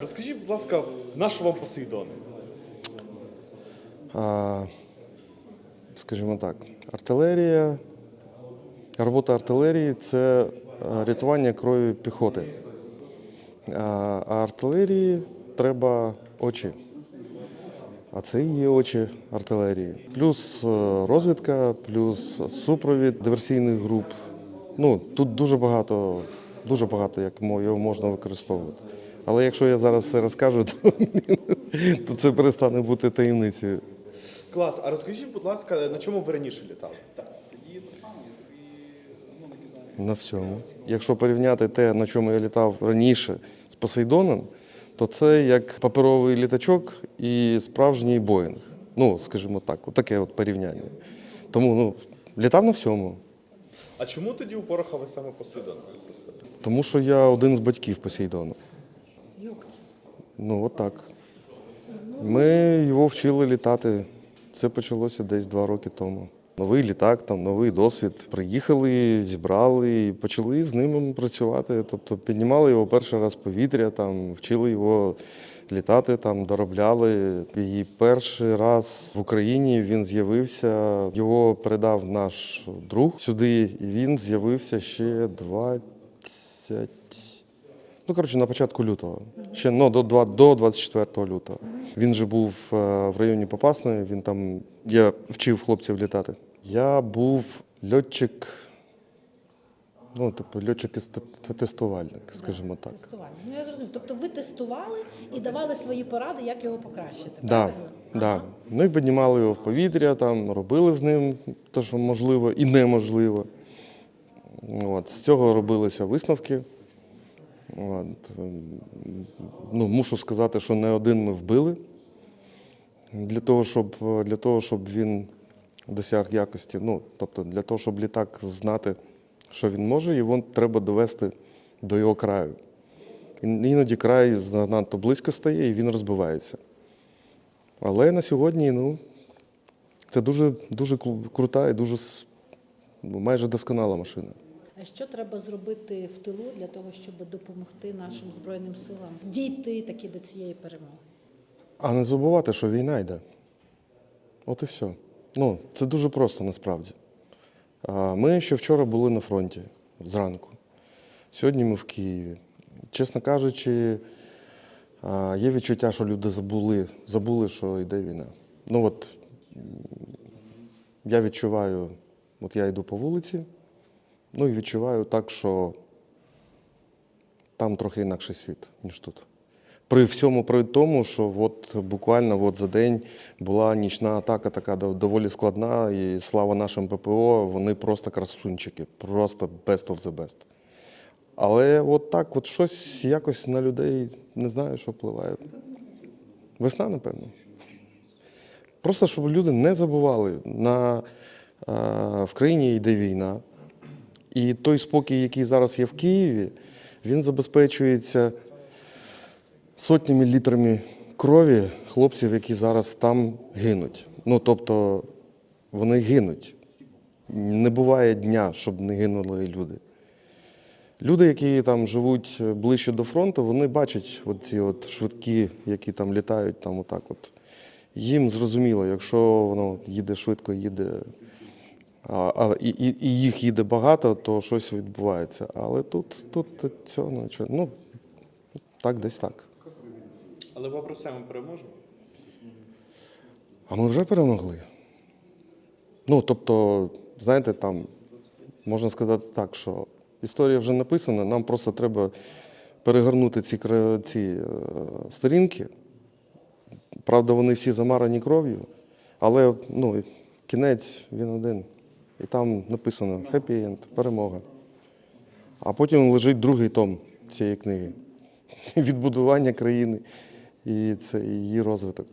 Розкажіть, будь ласка, на що вам Посейдони? А, скажімо так, артилерія, робота артилерії це е, рятування крові піхоти. А, артилерії треба очі. А це є очі артилерії. Плюс е, розвідка, плюс супровід диверсійних груп. Ну, тут дуже багато, дуже багато як його можна використовувати. Але якщо я зараз все розкажу, то, то це перестане бути таємницею. Клас, а розкажіть, будь ласка, на чому ви раніше літали? На всьому. Якщо порівняти те, на чому я літав раніше з Посейдоном, то це як паперовий літачок і справжній Боїнг. Ну, скажімо так, таке от порівняння. Тому ну, літав на всьому. А чому тоді у Порохова саме Посейдон? Тому що я один з батьків Посейдону. Ну, от так. Ми його вчили літати. Це почалося десь два роки тому. Новий літак, там новий досвід. Приїхали, зібрали і почали з ним працювати. Тобто піднімали його перший раз повітря, там вчили його літати, там доробляли. І перший раз в Україні він з'явився. Його передав наш друг сюди, і він з'явився ще 20 Ну, коротше, на початку лютого. Ще ну, до, до 24 лютого. Він же був е, в районі Попасної, він там. Я вчив хлопців літати. Я був льотчик, ну, типу, льотчик і тестувальник, скажімо так. Тестування. Ну я зрозумів. Тобто ви тестували і давали свої поради, як його покращити. Да, да. Ми піднімали його в повітря, там, робили з ним те, що можливо і неможливо. От, з цього робилися висновки. От, ем, ну, мушу сказати, що не один ми вбили. Для того, щоб, для того, щоб він досяг якості, ну, тобто для того, щоб літак знати, що він може, його треба довести до його краю. Іноді край занадто близько стає і він розбивається. Але на сьогодні ну, це дуже, дуже крута і дуже майже досконала машина. Що треба зробити в тилу для того, щоб допомогти нашим збройним силам дійти таки до цієї перемоги? А не забувати, що війна йде. От і все. Ну, це дуже просто насправді. Ми ще вчора були на фронті зранку. Сьогодні ми в Києві. Чесно кажучи, є відчуття, що люди забули, забули, що йде війна. Ну от я відчуваю, от я йду по вулиці, ну і відчуваю так, що там трохи інакший світ, ніж тут. При всьому при тому, що от буквально от за день була нічна атака, така доволі складна, і слава нашим ППО, вони просто красунчики, просто best of the best. Але от так, от щось якось на людей не знаю, що впливає. Весна, напевно. Просто щоб люди не забували, на, в країні йде війна. І той спокій, який зараз є в Києві, він забезпечується сотнями літрами крові хлопців, які зараз там гинуть. Ну, тобто, вони гинуть. Не буває дня, щоб не гинули люди. Люди, які там живуть ближче до фронту, вони бачать ці швидкі, які там літають, там отак от. Їм зрозуміло, якщо воно їде швидко, їде, а, і, і, їх їде багато, то щось відбувається. Але тут, тут цього нічого. Ну, так, десь так. Але попри все ми переможемо. А ми вже перемогли. Ну, тобто, знаєте, там можна сказати так, що історія вже написана, нам просто треба перегорнути ці, ці е, сторінки. Правда, вони всі замарані кров'ю, але ну, кінець він один. І там написано «Happy End», перемога. А потім лежить другий том цієї книги відбудування країни і це її розвиток.